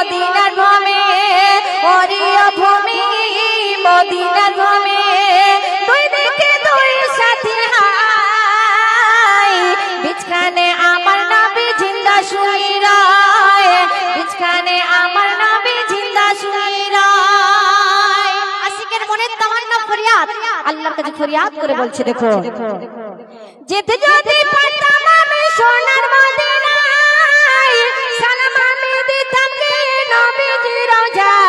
মদিনার ভূমি অরিয় ভূমি, মদিনার ভূমি দুই দিকে হাই আমার নবী জিন্দা শুই রায় বিছখানে আমার নবী জিন্দা শুই রায়। আশিকের মনে তামান্না, ফরিয়াদ। আল্লাহর কাছে ফরিয়াদ করে বলছে, দেখো। যেতে যদি পারতাম আমি নবীজি রোজায়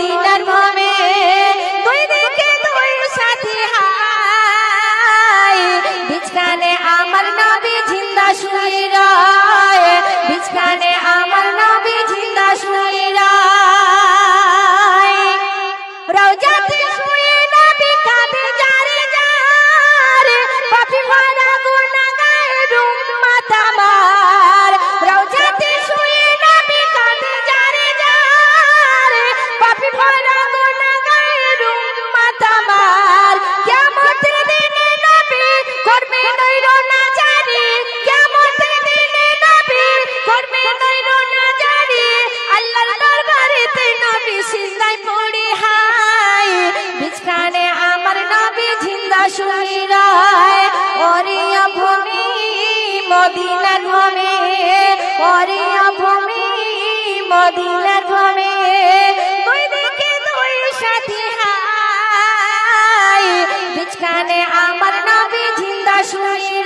মদিনার ভাবে দুই দিকে দুই সাথী হাই বিছখানে আমার নবী জিন্দা শুয়ে রয়। বিছখানে আমার নবী জিন্দা শুয়ে রয়। রওজাতে শুয়ে শুই রয় ওরিয়া ভূমি মদিনার ভূমি ওরিয়া ভূমি মদিনার ভূমি দুই দিকে দুই সাথী হাই আমার নবী জিন্দা শুই